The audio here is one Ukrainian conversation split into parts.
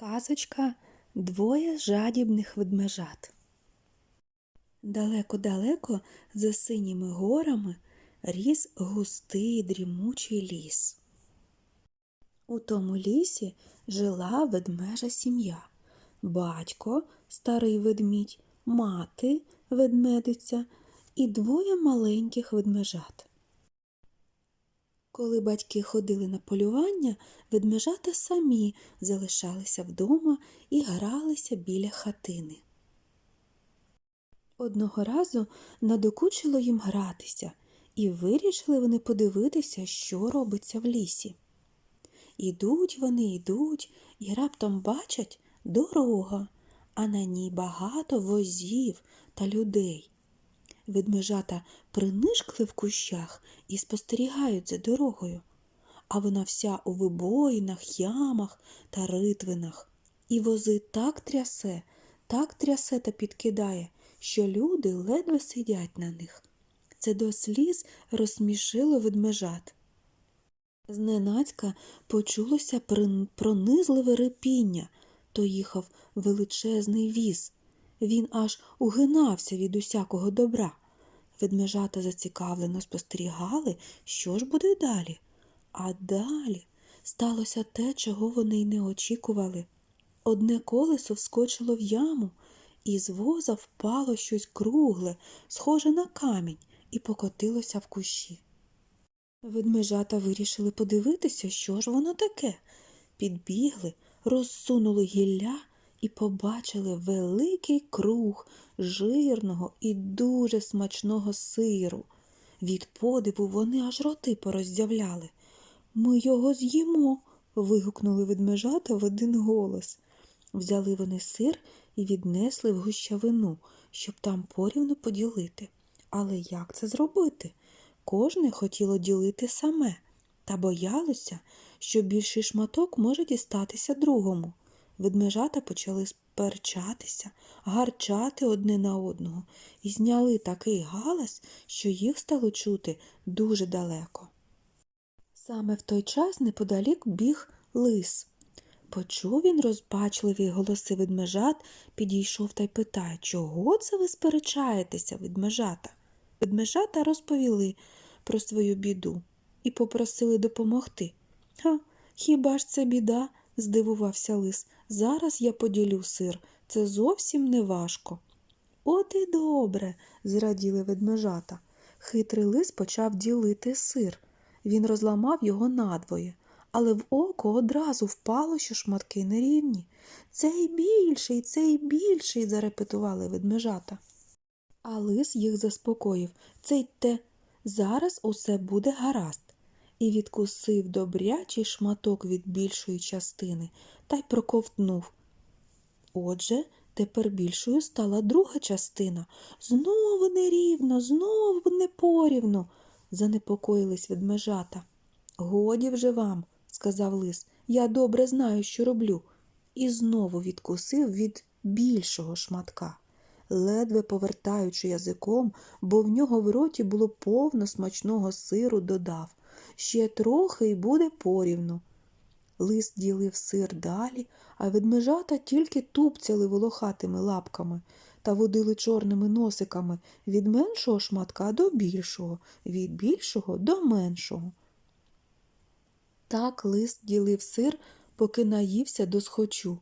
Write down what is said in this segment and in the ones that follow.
Казочка Двоє жадібних ведмежат. Далеко-далеко за синіми горами ріс густий дрімучий ліс. У тому лісі жила ведмежа сім'я. Батько, старий ведмідь, мати, ведмедиця і двоє маленьких ведмежат. Коли батьки ходили на полювання, ведмежата самі залишалися вдома і гралися біля хатини. Одного разу надокучило їм гратися, і вирішили вони подивитися, що робиться в лісі. Ідуть вони, йдуть, і раптом бачать дорога, а на ній багато возів та людей. Ведмежата принишкли в кущах і спостерігають за дорогою, а вона вся у вибоїнах, ямах та ритвинах. І вози так трясе, так трясе та підкидає, що люди ледве сидять на них. Це до сліз розсмішило ведмежат. Зненацька почулося пронизливе репіння, то їхав величезний віз. Він аж угинався від усякого добра. Ведмежата зацікавлено спостерігали, що ж буде далі. А далі сталося те, чого вони й не очікували. Одне колесо вскочило в яму, і з воза впало щось кругле, схоже на камінь, і покотилося в кущі. Ведмежата вирішили подивитися, що ж воно таке. Підбігли, розсунули гілля і побачили великий круг жирного і дуже смачного сиру. Від подиву вони аж роти пороздявляли. Ми його з'їмо. вигукнули ведмежата в один голос. Взяли вони сир і віднесли в гущавину, щоб там порівну поділити. Але як це зробити? Кожне хотіло ділити саме, та боялося, що більший шматок може дістатися другому. Ведмежата почали сперчатися, гарчати одне на одного і зняли такий галас, що їх стало чути дуже далеко. Саме в той час неподалік біг лис. Почув він розпачливі голоси ведмежат, підійшов та й питає, чого це ви сперечаєтеся, ведмежата? Ведмежата розповіли про свою біду і попросили допомогти. Ха, хіба ж це біда? Здивувався лис. Зараз я поділю сир. Це зовсім не важко. От і добре, зраділи ведмежата. Хитрий лис почав ділити сир. Він розламав його надвоє, але в око одразу впало, що шматки нерівні. Цей більший, цей більший, зарепетували ведмежата. А лис їх заспокоїв. Цей те, зараз усе буде гаразд. І відкусив добрячий шматок від більшої частини та й проковтнув. Отже, тепер більшою стала друга частина. Знову нерівно, знову непорівно, занепокоїлись ведмежата. Годі вже вам, сказав лис, я добре знаю, що роблю, і знову відкусив від більшого шматка, ледве повертаючи язиком, бо в нього в роті було повно смачного сиру, додав ще трохи й буде порівну. Лис ділив сир далі, а ведмежата тільки тупцяли волохатими лапками та водили чорними носиками від меншого шматка до більшого, від більшого до меншого. Так лис ділив сир, поки наївся до схочу.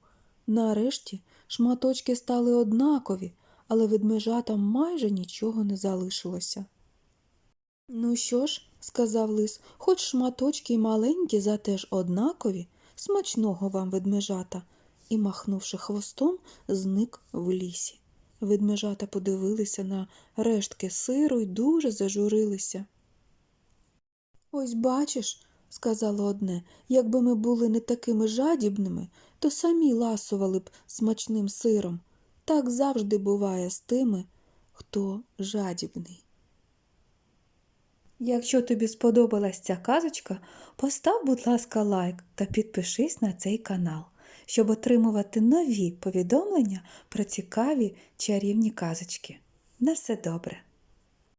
Нарешті шматочки стали однакові, але ведмежатам майже нічого не залишилося. Ну що ж, сказав лис, хоч шматочки й маленькі, зате ж однакові, смачного вам ведмежата, і, махнувши хвостом, зник в лісі. Ведмежата подивилися на рештки сиру й дуже зажурилися. Ось бачиш, сказало одне, якби ми були не такими жадібними, то самі ласували б смачним сиром. Так завжди буває з тими, хто жадібний. Якщо тобі сподобалась ця казочка, постав, будь ласка, лайк та підпишись на цей канал, щоб отримувати нові повідомлення про цікаві чарівні казочки. На все добре!